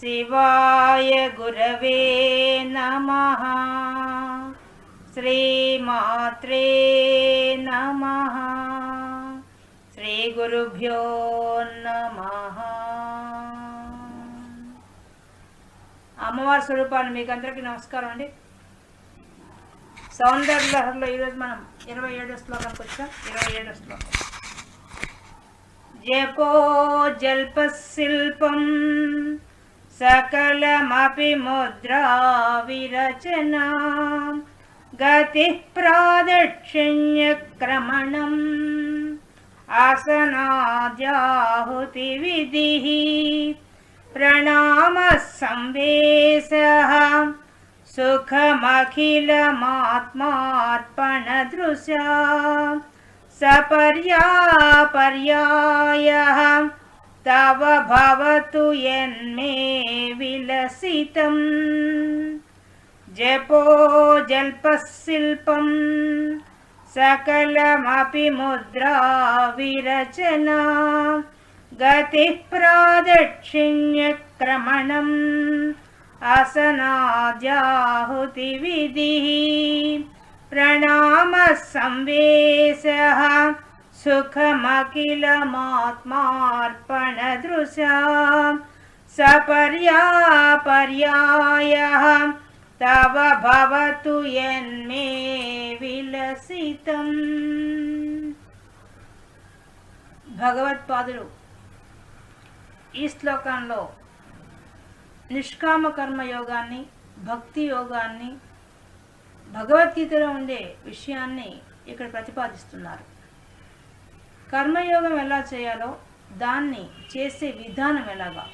శివాయ గురవే నమ. శ్రీమాత్రే నమ. శ్రీ గురుభ్యో నమ. అమ్మవారి స్వరూపాన్ని మీకు అందరికీ నమస్కారం అండి. సౌందర్య లహర్లో ఈరోజు మనం ఇరవై ఏడో శ్లోకానికి వచ్చాం. ఇరవై ఏడో శ్లోకం. జపో జల్పశిల్పం सकलमपि मुद्रा विरचना। गतिः प्रादक्षिण्यक्रमणम्। आसनाद्याहुतिविधिः। प्रणामः संवेशः सुखमखिलमात्मार्पणदृशा। सपर्यापर्यायः तव भवतु यन्मे विलसितम् जपो जल्पशिल्पम् सकलमपि मुद्रा विरचना गतिः प्रादक्षिण्यक्रमणम् आसनाद्याहुतिविधिः प्रणामः संवेशः सुखमखिलमात्मार्पणदृशा सपर्यापर्यायः तव भवतु यन्मे విలసితం భగవత్పాదులు ఈ శ్లోకంలో నిష్కామ కర్మ యోగాన్ని భక్తి యోగాన్ని భగవద్గీతలో ఉండే విషయాన్ని ఇక్కడ ప్రతిపాదిస్తున్నారు కర్మయోగం ఎలా చేయాలో దాన్ని చేసే విధానం ఎలాగా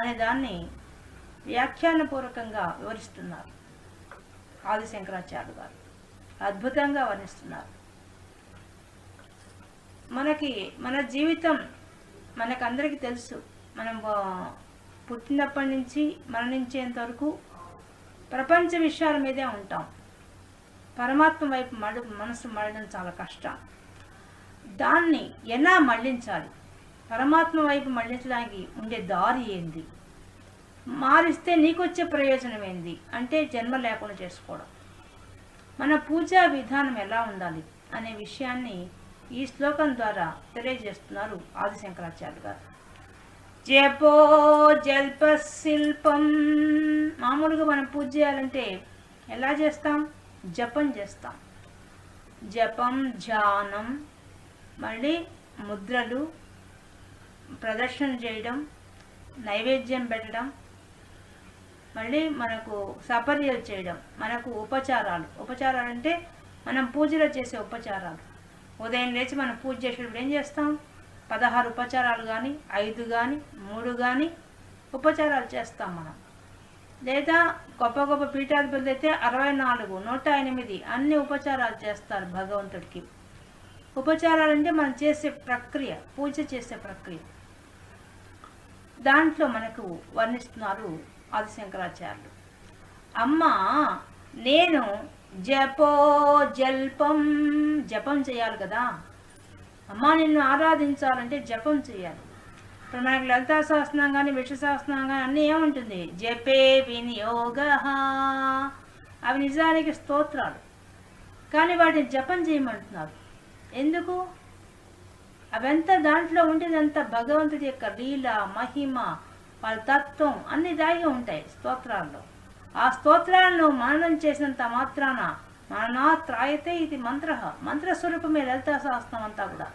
అనే దాన్ని వ్యాఖ్యానపూర్వకంగా వివరిస్తున్నారు ఆదిశంకరాచార్య గారు. అద్భుతంగా వర్ణిస్తున్నారు. మనకి మన జీవితం మనకందరికీ తెలుసు. మనం పుట్టినప్పటి నుంచి మరణించేంత వరకు ప్రపంచ విషయాల మీదే ఉంటాం. పరమాత్మ వైపు మడు మనసు మళ్ళడం చాలా కష్టం. దాన్ని ఎలా మళ్ళించాలి పరమాత్మ వైపు మళ్ళించడానికి ఉండే దారి ఏంది? మారిస్తే నీకు వచ్చే ప్రయోజనం ఏంది? అంటే జన్మ లేకుండా చేసుకోవడం. మన పూజా విధానం ఎలా ఉండాలి అనే విషయాన్ని ఈ శ్లోకం ద్వారా తెలియజేస్తున్నారు ఆదిశంకరాచార్య గారు. జపో జల్ప శిల్పం మామూలుగా మనం పూజ చేయాలంటే ఎలా చేస్తాం? జపం చేస్తాం. జపం ధ్యానం మళ్ళీ ముద్రలు ప్రదర్శన చేయడం నైవేద్యం పెట్టడం మళ్ళీ మనకు సపర్యలు చేయడం మనకు ఉపచారాలు. ఉపచారాలు అంటే మనం పూజలో చేసే ఉపచారాలు. ఉదయం లేచి మనం పూజ చేసేటప్పుడు ఏం చేస్తాం? పదహారు ఉపచారాలు కానీ ఐదు కానీ మూడు కానీ ఉపచారాలు చేస్తాం మనం. లేదా గొప్ప గొప్ప పీఠాధిపతులు అయితే అరవై నాలుగు నూట ఎనిమిది అన్ని ఉపచారాలు చేస్తారు భగవంతుడికి. ఉపచారాలు అంటే మనం చేసే ప్రక్రియ పూజ చేసే ప్రక్రియ. దాంట్లో మనకు వర్ణిస్తున్నారు ఆదిశంకరాచార్యులు. అమ్మ నేను జపో జల్పం జపం చేయాలి కదా. అమ్మ నిన్ను ఆరాధించాలంటే జపం చేయాలి. ఇప్పుడు మనకి లలితా శాసనం కానీ విష్ణు కానీ అన్నీ ఏముంటుంది? జపే వినియోగ. అవి నిజానికి స్తోత్రాలు. కానీ వాటిని జపం చేయమంటున్నారు. ఎందుకు? అవంతా దాంట్లో ఉండేదంతా భగవంతుడి యొక్క లీల మహిమ వాళ్ళ తత్వం అన్ని దాగి ఉంటాయి స్తోత్రాల్లో. ఆ స్తోత్రాలను మననం చేసినంత మాత్రాన మననాత్రాయతే ఇది మంత్ర. మంత్రస్వరూపమే లలితా అంతా కూడా.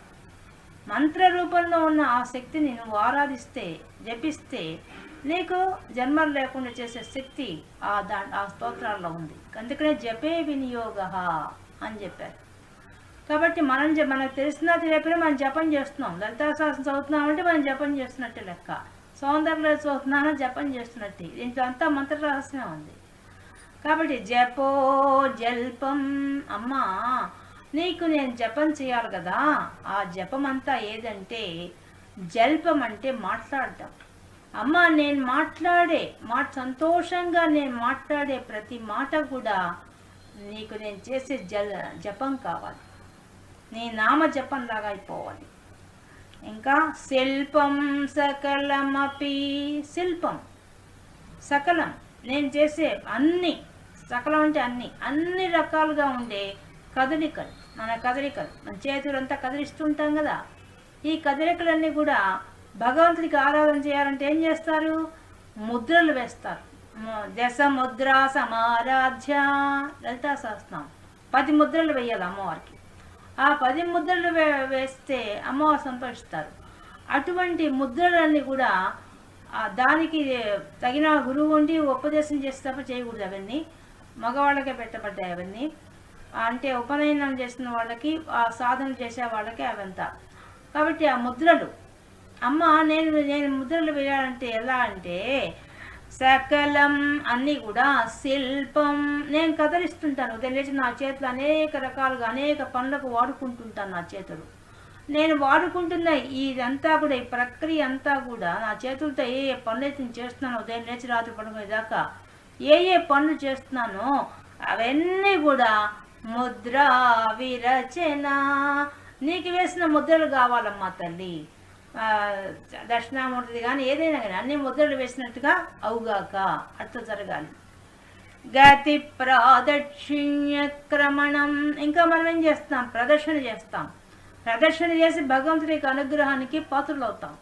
మంత్ర రూపంలో ఉన్న ఆ శక్తిని నువ్వు ఆరాధిస్తే జపిస్తే నీకు జన్మలు లేకుండా చేసే శక్తి ఆ దా ఆ స్తోత్రాల్లో ఉంది. అందుకనే జపే వినియోగ అని చెప్పారు. కాబట్టి మనం మనకు తెలిసినా తెలియకపోయినా మనం జపం చేస్తున్నాం. లలితా శాసనం చదువుతున్నామంటే మనం జపం చేస్తున్నట్టే లెక్క. సౌందర్య చదువుతున్నాన జపం చేస్తున్నట్టే. దీంట్లో అంతా మంత్ర రహస్యం ఉంది. కాబట్టి జపో జల్పం అమ్మా నీకు నేను జపం చేయాలి కదా. ఆ జపం అంతా ఏదంటే జల్పం అంటే మాట్లాడటం. అమ్మ నేను మాట్లాడే మాట సంతోషంగా నేను మాట్లాడే ప్రతి మాట కూడా నీకు నేను చేసే జల జపం కావాలి. నీ నామ జపం లాగా అయిపోవాలి ఇంకా శిల్పం సకలమపి శిల్పం. సకలం. నేను చేసే అన్ని సకలం అంటే అన్ని అన్ని రకాలుగా ఉండే కదలికలు మన కదలికలు. మన చేతులంతా కదిలిస్తుంటాం కదా. ఈ కదలికలన్నీ కూడా భగవంతుడికి ఆరాధన చేయాలంటే ఏం చేస్తారు? ముద్రలు వేస్తారు. దశ ముద్ర సమారాధ్య లలితా సహస్రం పది ముద్రలు వేయాలి అమ్మవారికి. ఆ పది ముద్రలు వేస్తే అమ్మవారు సంతోషిస్తారు అటువంటి ముద్రలన్నీ కూడా దానికి తగిన గురువు ఉండి ఉపదేశం చేసేటప్పుడు చేయకూడదు అవన్నీ. మగవాళ్ళకే పెట్టబడ్డాయి అవన్నీ. అంటే ఉపనయనం చేసిన వాళ్ళకి ఆ సాధన చేసే వాళ్ళకి అవంతా. కాబట్టి ఆ ముద్రలు అమ్మ నేను నేను ముద్రలు వేయాలంటే ఎలా అంటే సకలం అన్నీ కూడా శిల్పం. నేను కదలిస్తుంటాను. ఉదయం లేచి నా చేతులు అనేక రకాలుగా అనేక పనులకు వాడుకుంటుంటాను నా చేతులు. నేను వాడుకుంటున్న ఇదంతా కూడా ఈ ప్రక్రియ అంతా కూడా నా చేతులతో ఏ ఏ పనులు అయితే నేను చేస్తున్నానో ఉదయం లేచి రాత్రి పడుకునేదాకా ఏ ఏ పనులు చేస్తున్నానో అవన్నీ కూడా ముద్ర విరచన. నీకు వేసిన ముద్రలు కావాలమ్మా తల్లి. దక్షిణామూర్తిది కానీ ఏదైనా కానీ అన్ని ముద్రలు వేసినట్టుగా అవుగాక అట్లా జరగాలి. గతి ప్రాదక్షిణ్య క్రమణం. ఇంకా మనం ఏం చేస్తాం? ప్రదర్శన చేస్తాం. ప్రదర్శన చేసి భగవంతుడి యొక్క అనుగ్రహానికి పాత్రలు అవుతాం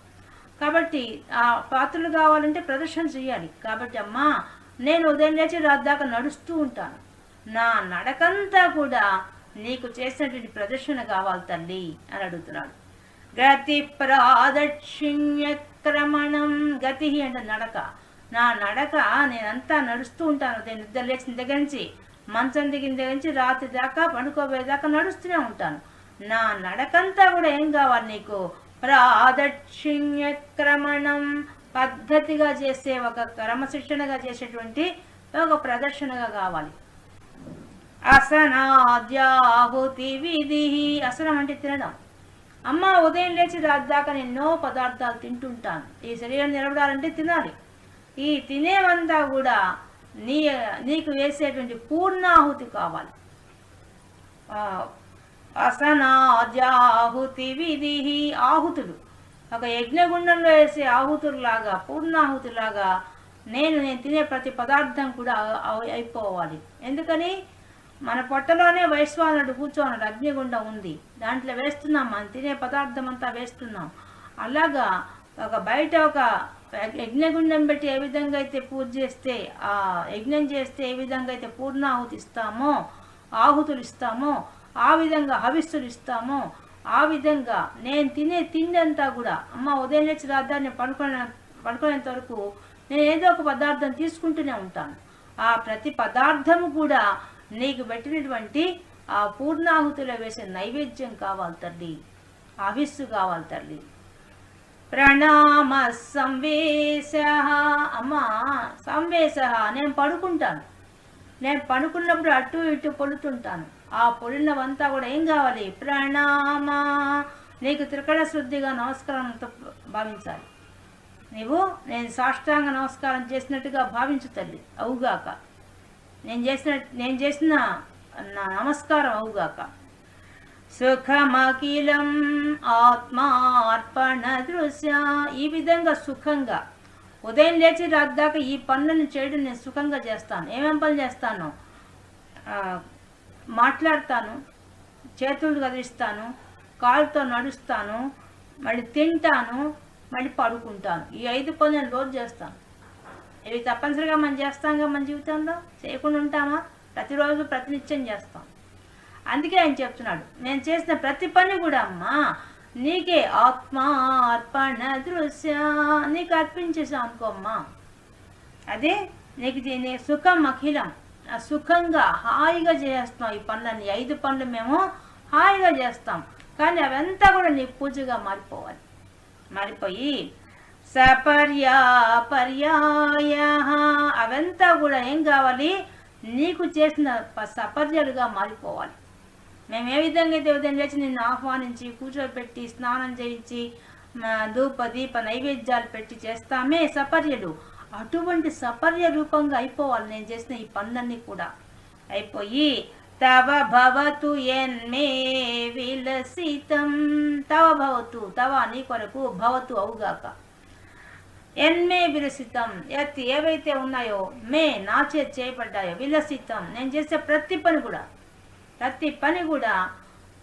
కాబట్టి ఆ పాత్రలు కావాలంటే ప్రదర్శన చేయాలి. కాబట్టి అమ్మా నేను ఉదయం లేచి రాత్రి దాకా నడుస్తూ ఉంటాను. నా నడకంతా కూడా నీకు చేసినటువంటి ప్రదర్శన కావాలి తల్లి అని అడుగుతున్నాడు. గతి ప్రాదక్షిణ్య గతి అంటే నడక. నా నడక నేనంతా నడుస్తూ ఉంటాను. ఉదయం నిద్ర లేచిన దగ్గర నుంచి మంచం దిగిన దగ్గర నుంచి రాత్రి దాకా పడుకోబోయేదాకా నడుస్తూనే ఉంటాను. నా నడకంతా కూడా ఏం కావాలి నీకు? ప్రాదక్షిణ్యక్రమణం పద్ధతిగా చేసే ఒక క్రమశిక్షణగా చేసేటువంటి ఒక ప్రదర్శనగా కావాలి. అసనాద్యాహుతి విధి. అసనం అంటే తినడం. అమ్మ ఉదయం లేచి రాత్రి దాకా ఎన్నో పదార్థాలు తింటుంటాను. ఈ శరీరం నిలబడాలంటే తినాలి. ఈ తినేవంతా కూడా నీ నీకు వేసేటువంటి పూర్ణాహుతి కావాలి. ఆ, అసనాద్యాహుతి విధి ఆహుతులు. ఒక యజ్ఞగుండంలో వేసే ఆహుతుల్లాగా పూర్ణాహుతిలాగా నేను నేను తినే ప్రతి పదార్థం కూడా అయిపోవాలి. ఎందుకని? మన పొట్టలోనే వైశ్వానుడు కూర్చోన్నాడు అగ్నిగుండం ఉంది. దాంట్లో వేస్తున్నాం మనం తినే పదార్థం అంతా వేస్తున్నాం. అలాగా ఒక బయట ఒక యజ్ఞగుండం పెట్టి ఏ విధంగా అయితే పూజ చేస్తే ఆ యజ్ఞం చేస్తే ఏ విధంగా అయితే పూర్ణాహుతి ఇస్తామో ఆహుతులు ఇస్తామో ఆ విధంగా హవిస్సులు ఇస్తామో ఆ విధంగా నేను తినే తిండి అంతా కూడా అమ్మ ఉదయం లేచి రాద్దాన్ని పడుకునే పడుకునేంత వరకు నేను ఏదో ఒక పదార్థం తీసుకుంటూనే ఉంటాను. ఆ ప్రతి పదార్థము కూడా నీకు పెట్టినటువంటి ఆ పూర్ణాహుతిలో వేసే నైవేద్యం కావాలి తల్లి. ఆవిస్సు కావాలి తల్లి. ప్రణామ సంవేశ. అమ్మ సంవేశ. నేను పడుకుంటాను. నేను పడుకున్నప్పుడు అటు ఇటు పొలుతుంటాను ఆ పొలినవంతా కూడా ఏం కావాలి? ప్రణామ. నీకు త్రికడ శుద్ధిగా నమస్కారంతో భావించాలి. నీవు నేను సాష్టాంగ నమస్కారం చేసినట్టుగా భావించు తల్లి. అవుగాక. నేను చేసిన నేను చేసిన నా నమస్కారం అవుగాక. సుఖమఖిలం ఆత్మార్పణ దృశ్య. ఈ విధంగా సుఖంగా. ఉదయం లేచి రాత్రి ఈ పనులను చేయడం నేను సుఖంగా చేస్తాను. ఏమేం పనులు చేస్తాను? మాట్లాడతాను చేతులు కదిలిస్తాను కాలుతో నడుస్తాను మళ్ళీ తింటాను మళ్ళీ పడుకుంటాను. ఈ ఐదు పనులు నేను రోజు చేస్తాను. ఇవి తప్పనిసరిగా మనం చేస్తాంగా మన జీవితంలో చేయకుండా ఉంటామా? ప్రతిరోజు ప్రతినిత్యం చేస్తాం. అందుకే ఆయన చెప్తున్నాడు నేను చేసిన ప్రతి పని కూడా అమ్మా నీకే ఆత్మార్పణ దృశ్య నీకు అర్పించేసాం అనుకో అమ్మా. అదే నీకు దీని సుఖం అఖిలం సుఖంగా హాయిగా చేస్తాం ఈ పనులన్నీ. ఐదు పనులు మేము హాయిగా చేస్తాం. కానీ అవంతా కూడా నీ పూజగా మారిపోవాలి. మారిపోయి సపర్యా పర్యాయ అవంతా కూడా ఏం కావాలి? నీకు చేసిన సపర్యలుగా మారిపోవాలి. మేము ఏ విధంగా అయితే ఉదయం లేచి నిన్ను ఆహ్వానించి కూర్చోబెట్టి స్నానం చేయించి ధూప దీప నైవేద్యాలు పెట్టి చేస్తామే సపర్యలు. అటువంటి సపర్య రూపంగా అయిపోవాలి నేను చేసిన ఈ పనులన్నీ కూడా. అయిపోయి తవ భవతు ఎన్మే విలసితం. తవ భవతు తవ నీ కొరకు భవతు అవుగాక. ఎన్మే విలసితం. ఎత్ ఏవైతే ఉన్నాయో మే నా చేత చేయబడ్డాయో విలసితం. నేను చేసే ప్రతి పని కూడా ప్రతి పని కూడా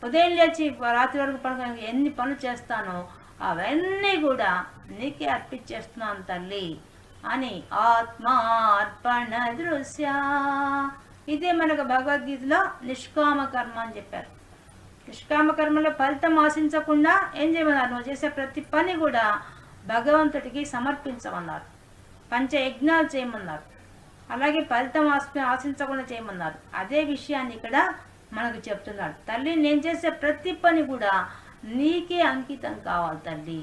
ఉదయం లేచి రాత్రి వరకు పడుకొని ఎన్ని పనులు చేస్తానో అవన్నీ కూడా నీకే అర్పించేస్తున్నాను తల్లి అని ఆత్మార్పణ దృశ్య. ఇదే మనకు భగవద్గీతలో నిష్కామ కర్మ అని చెప్పారు. నిష్కామ కర్మలో ఫలితం ఆశించకుండా ఏం చేయమన్నారు? నువ్వు చేసే ప్రతి పని కూడా భగవంతుడికి సమర్పించమన్నారు. పంచ యజ్ఞాలు చేయమన్నారు. అలాగే ఫలితం ఆశ ఆశించకుండా చేయమన్నారు. అదే విషయాన్ని ఇక్కడ మనకు చెప్తున్నాడు తల్లి నేను చేసే ప్రతి పని కూడా నీకే అంకితం కావాలి తల్లి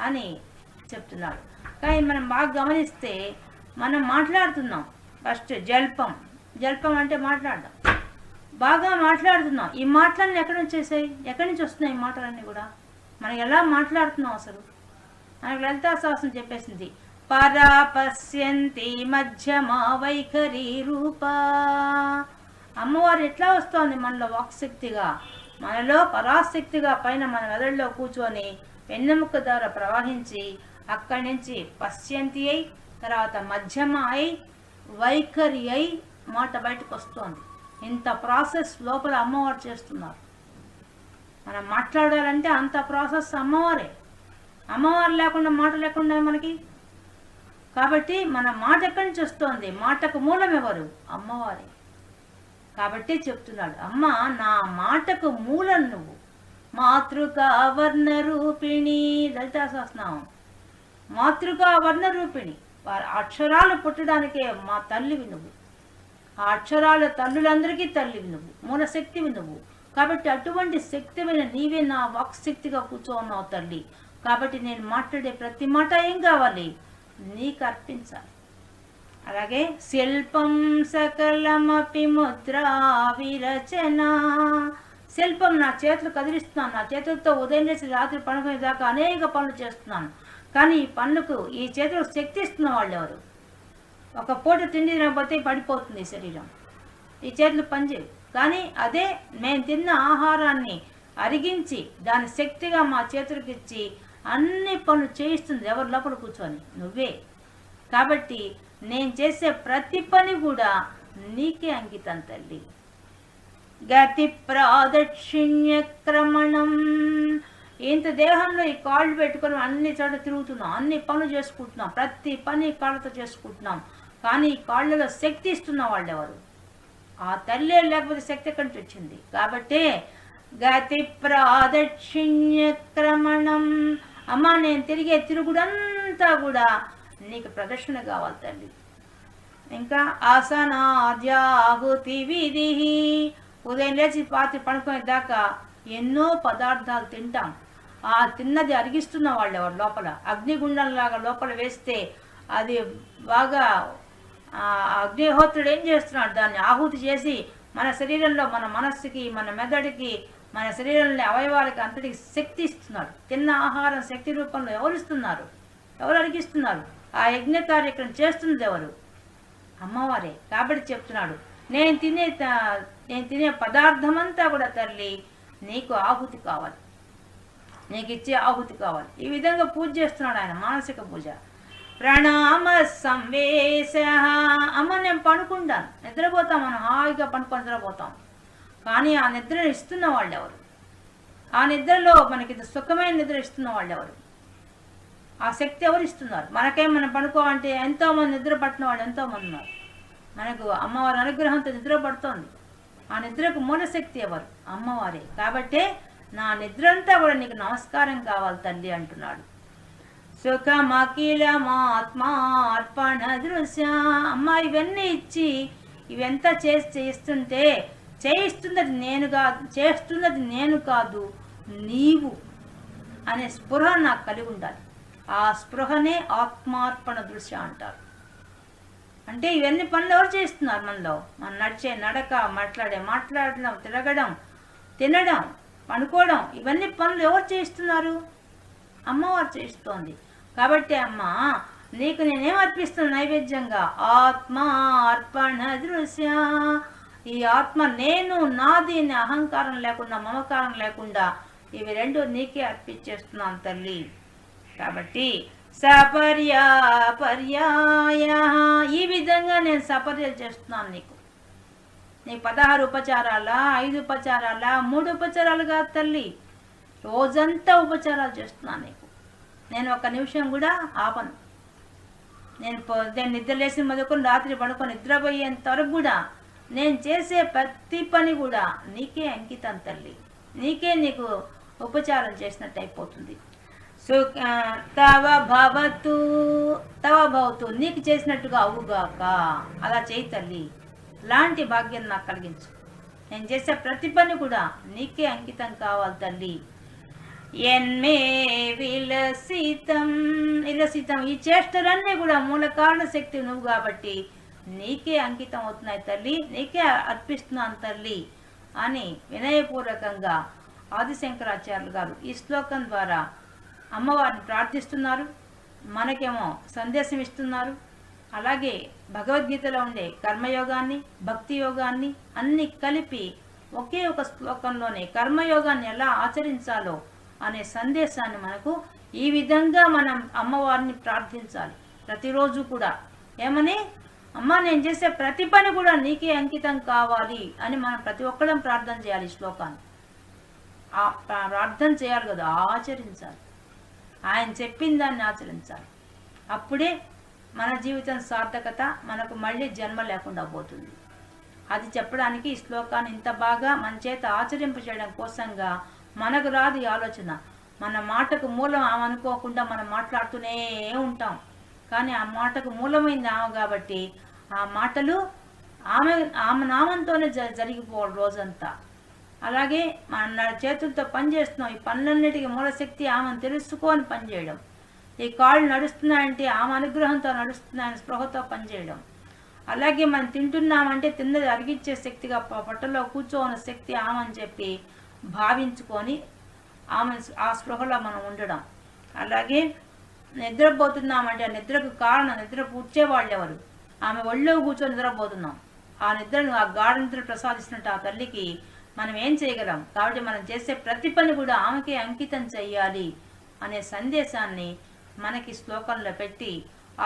అని చెప్తున్నాడు కానీ మనం బాగా గమనిస్తే మనం మాట్లాడుతున్నాం. ఫస్ట్ జల్పం. జల్పం అంటే మాట్లాడడం. బాగా మాట్లాడుతున్నాం. ఈ మాటలన్నీ ఎక్కడి నుంచి వచ్చాయి ఎక్కడి నుంచి వస్తున్నాయి ఈ మాటలన్నీ కూడా? మనం ఎలా మాట్లాడుతున్నాం అసలు? లలితా శాస్త్రం చెప్పేసింది. పరా పశ్యంతి మధ్యమా వైఖరి రూపా. అమ్మవారు ఎట్లా వస్తోంది మనలో వాక్శక్తిగా? మనలో పరాశక్తిగా పైన మన మెదడులో కూర్చొని వెన్నెముక ద్వారా ప్రవహించి అక్కడి నుంచి పశ్యంతి అయి తర్వాత మధ్యమ అయి వైఖరి అయి మాట బయటకు వస్తోంది. ఇంత ప్రాసెస్ లోపల అమ్మవారు చేస్తున్నారు. మనం మాట్లాడాలంటే అంత ప్రాసెస్ అమ్మవారే. అమ్మవారు లేకుండా మాట లేకుండా మనకి? కాబట్టి మన మాట ఎక్కడి నుంచి వస్తోంది? మాటకు మూలం ఎవరు? అమ్మవారే. కాబట్టి చెప్తున్నాడు అమ్మ నా మాటకు మూలం నువ్వు. మాతృక వర్ణ రూపిణి లలితా సహస్రనామం మాతృక వర్ణ రూపిణి వారి అక్షరాలు పుట్టడానికే మా తల్లివి నువ్వు. ఆ అక్షరాల తల్లులందరికీ తల్లివి నువ్వు. మూలశక్తివి నువ్వు. కాబట్టి అటువంటి శక్తిమైన నీవే నా వాక్శక్తిగా కూర్చోన్నావు తల్లి. కాబట్టి నేను మాట్లాడే ప్రతి మాట ఏం కావాలి? నీకు అర్పించాలి. అలాగే శిల్పం సకలమపి ముద్రా విరచన. శిల్పం నా చేతులు కదిలిస్తున్నాను. నా చేతులతో ఉదయం చేసి రాత్రి పనుకునే దాకా అనేక పనులు చేస్తున్నాను. కానీ ఈ పనులకు ఈ చేతులకు శక్తి ఇస్తున్న వాళ్ళు ఎవరు? ఒక పూట తిండి తినకపోతే పడిపోతుంది శరీరం. ఈ చేతులు పనిచేయవు. కానీ అదే మేము తిన్న ఆహారాన్ని అరిగించి దాని శక్తిగా మా చేతులకు ఇచ్చి అన్ని పనులు చేయిస్తుంది ఎవరు లోపల కూర్చొని నువ్వే. కాబట్టి నేను చేసే ప్రతి పని కూడా నీకే అంకితం తల్లి. గతి ప్రాదక్షిణ్య క్రమణం. ఇంత దేహంలో ఈ కాళ్ళు పెట్టుకొని అన్ని చోట తిరుగుతున్నాం అన్ని పనులు చేసుకుంటున్నాం ప్రతి పని కాళ్ళతో చేసుకుంటున్నాం. కానీ ఈ కాళ్ళలో శక్తి ఇస్తున్న వాళ్ళు ఎవరు? ఆ తల్లి లేకపోతే శక్తి ఎక్కడి నుంచి వచ్చింది? కాబట్టి గతి ప్రాదక్షిణ్య క్రమణం. అమ్మ నేను తిరిగే తిరుగుడంతా కూడా నీకు ప్రదర్శన కావాలి తండ్రి ఇంకా ఆసనాద్యాహుతి విధి ఉదయం లేచి పాత్ర పడుకునే దాకా ఎన్నో పదార్థాలు తింటాం. ఆ తిన్నది అరిగిస్తున్న వాళ్ళు ఎవరు? లోపల అగ్నిగుండంలాగా లోపల వేస్తే అది బాగా అగ్నిహోత్రుడు ఏం చేస్తున్నాడు? దాన్ని ఆహుతి చేసి మన శరీరంలో మన మనస్సుకి మన మెదడుకి మన శరీరంలో అవయవాలకు అంతటి శక్తి ఇస్తున్నాడు. తిన్న ఆహారం శక్తి రూపంలో ఎవరు ఇస్తున్నారు? ఎవరు అడిగిస్తున్నారు? ఆ యజ్ఞ కార్యక్రమం చేస్తున్నది ఎవరు? అమ్మవారే. కాబట్టి చెప్తున్నాడు. నేను తినే త- నేను తినే పదార్థం అంతా కూడా తల్లి నీకు ఆహుతి కావాలి. నీకు ఇచ్చే ఆహుతి కావాలి. ఈ విధంగా పూజ చేస్తున్నాడు ఆయన మానసిక పూజ. ప్రణామ సంవేశ. అమ్మ నేను పనుకుంటాను నిద్రపోతాం మనం. హాయిగా పనుకొని నిద్రపోతాం. కానీ ఆ నిద్రను ఇస్తున్న వాళ్ళు ఎవరు ఆ నిద్రలో మనకి సుఖమైన నిద్ర ఇస్తున్న వాళ్ళు ఎవరు ఆ శక్తి ఎవరు ఇస్తున్నారు? మనకేం మనం పడుకోవాలంటే ఎంతో మంది నిద్ర పట్టిన వాళ్ళు ఎంతో మంది ఉన్నారు. మనకు అమ్మవారి అనుగ్రహంతో నిద్ర పడుతోంది. ఆ నిద్రకు మూలశక్తి ఎవరు? అమ్మవారే. కాబట్టే నా నిద్ర అంతా కూడా నీకు నమస్కారం కావాలి తల్లి అంటున్నాడు. సుఖమఖిలమాత్మార్పణ దృశ్య. అమ్మ ఇవన్నీ ఇచ్చి ఇవంతా చేసి చేస్తుంటే చేయిస్తున్నది నేను కాదు చేస్తున్నది నేను కాదు నీవు అనే స్పృహ నాకు కలిగి ఉండాలి. ఆ స్పృహనే ఆత్మార్పణ దృశ్య అంటారు. అంటే ఇవన్నీ పనులు ఎవరు చేస్తున్నారు మనలో? మనం నడిచే నడక మాట్లాడే మాట్లాడడం తిరగడం తినడం పనుకోవడం ఇవన్నీ పనులు ఎవరు చేస్తున్నారు? అమ్మవారు చేస్తోంది. కాబట్టి అమ్మ నీకు నేనేం అర్పిస్తున్నాను నైవేద్యంగా? ఆత్మ అర్పణ దృశ్య. ఈ ఆత్మ నేను నాది అనే అహంకారం లేకుండా మమకారం లేకుండా ఇవి రెండు నీకే అర్పించేస్తున్నాను తల్లి. కాబట్టి సపర్యా పర్యాయ ఈ విధంగా నేను సపర్యలు చేస్తున్నాను నీకు. నీ పదహారు ఉపచారాల ఐదు ఉపచారాల మూడు ఉపచారాలు కాదు తల్లి. రోజంతా ఉపచారాలు చేస్తున్నాను నీకు. నేను ఒక నిమిషం కూడా ఆపను. నేను నేను నిద్రలేసి మొదలుకొని రాత్రి పడుకొని నిద్రపోయేంత వరకు కూడా నేను చేసే ప్రతి పని కూడా నీకే అంకితం తల్లి. నీకే నీకు ఉపచారం చేసినట్టు అయిపోతుంది. సో తవ భవతు తవ భవతు నీకు చేసినట్టుగా అవుగాక. అలా చేయి తల్లి. లాంటి భాగ్యం నాకు కలిగించు. నేను చేసే ప్రతి పని కూడా నీకే అంకితం కావాలి తల్లి. ఎన్మే విలసితం విలసితం. ఈ చేష్టలన్నీ కూడా మూల కారణ శక్తి నువ్వు కాబట్టి నీకే అంకితం అవుతున్నాయి తల్లి నీకే అర్పిస్తున్నాను తల్లి అని వినయపూర్వకంగా ఆదిశంకరాచార్యులు గారు ఈ శ్లోకం ద్వారా అమ్మవారిని ప్రార్థిస్తున్నారు. మనకేమో సందేశం ఇస్తున్నారు. అలాగే భగవద్గీతలో ఉండే కర్మయోగాన్ని భక్తి యోగాన్ని అన్ని కలిపి ఒకే ఒక శ్లోకంలోనే కర్మయోగాన్ని ఎలా ఆచరించాలో అనే సందేశాన్ని మనకు ఈ విధంగా మనం అమ్మవారిని ప్రార్థించాలి. ప్రతిరోజు కూడా. ఏమని? అమ్మ నేను చేసే ప్రతి పని కూడా నీకే అంకితం కావాలి అని మనం ప్రతి ఒక్కరం ప్రార్థన చేయాలి ఈ శ్లోకాన్ని. ప్రార్థన చేయాలి కదా ఆచరించాలి. ఆయన చెప్పిన దాన్ని ఆచరించాలి. అప్పుడే మన జీవితం సార్థకత మనకు మళ్ళీ జన్మ లేకుండా పోతుంది. అది చెప్పడానికి ఈ శ్లోకాన్ని ఇంత బాగా మన చేత ఆచరింపు చేయడం కోసంగా మనకు రాదు ఈ ఆలోచన. మన మాటకు మూలం అనుకోకుండా మనం మాట్లాడుతూనే ఉంటాం. కానీ ఆ మాటకు మూలమైంది ఆమె కాబట్టి ఆ మాటలు ఆమె ఆమె నామంతోనే జ జరిగిపోవాలి రోజంతా. అలాగే మన చేతులతో పని చేస్తున్నాం ఈ పనులన్నిటికీ మూలశక్తి ఆమెను తెలుసుకొని పనిచేయడం. ఈ కాళ్ళు నడుస్తున్నాయంటే ఆమె అనుగ్రహంతో నడుస్తున్నాయని స్పృహతో పనిచేయడం. అలాగే మనం తింటున్నామంటే తిన్నది అరిగించే శక్తిగా పొట్టలో కూర్చోని శక్తి ఆమె అని చెప్పి భావించుకొని ఆమె ఆ స్పృహలో మనం ఉండడం. అలాగే నిద్రపోతున్నామంటే ఆ నిద్రకు కారణం నిద్ర పుచ్చేవాళ్ళు ఎవరు ఆమె ఒళ్ళో కూర్చొని నిద్రపోతున్నాం. ఆ నిద్రను ఆ గాఢ నిద్ర ప్రసాదిస్తున్నట్టు ఆ తల్లికి మనం ఏం చేయగలం? కాబట్టి మనం చేసే ప్రతి పని కూడా ఆమెకే అంకితం చేయాలి అనే సందేశాన్ని మనకి శ్లోకంలో పెట్టి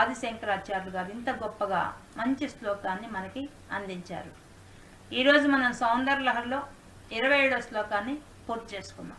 ఆదిశంకరాచార్యులు గారు ఇంత గొప్పగా మంచి శ్లోకాన్ని మనకి అందించారు. ఈరోజు మనం సౌందర్యలహరిలో ఇరవై ఏడో శ్లోకాన్ని పూర్తి చేసుకున్నాం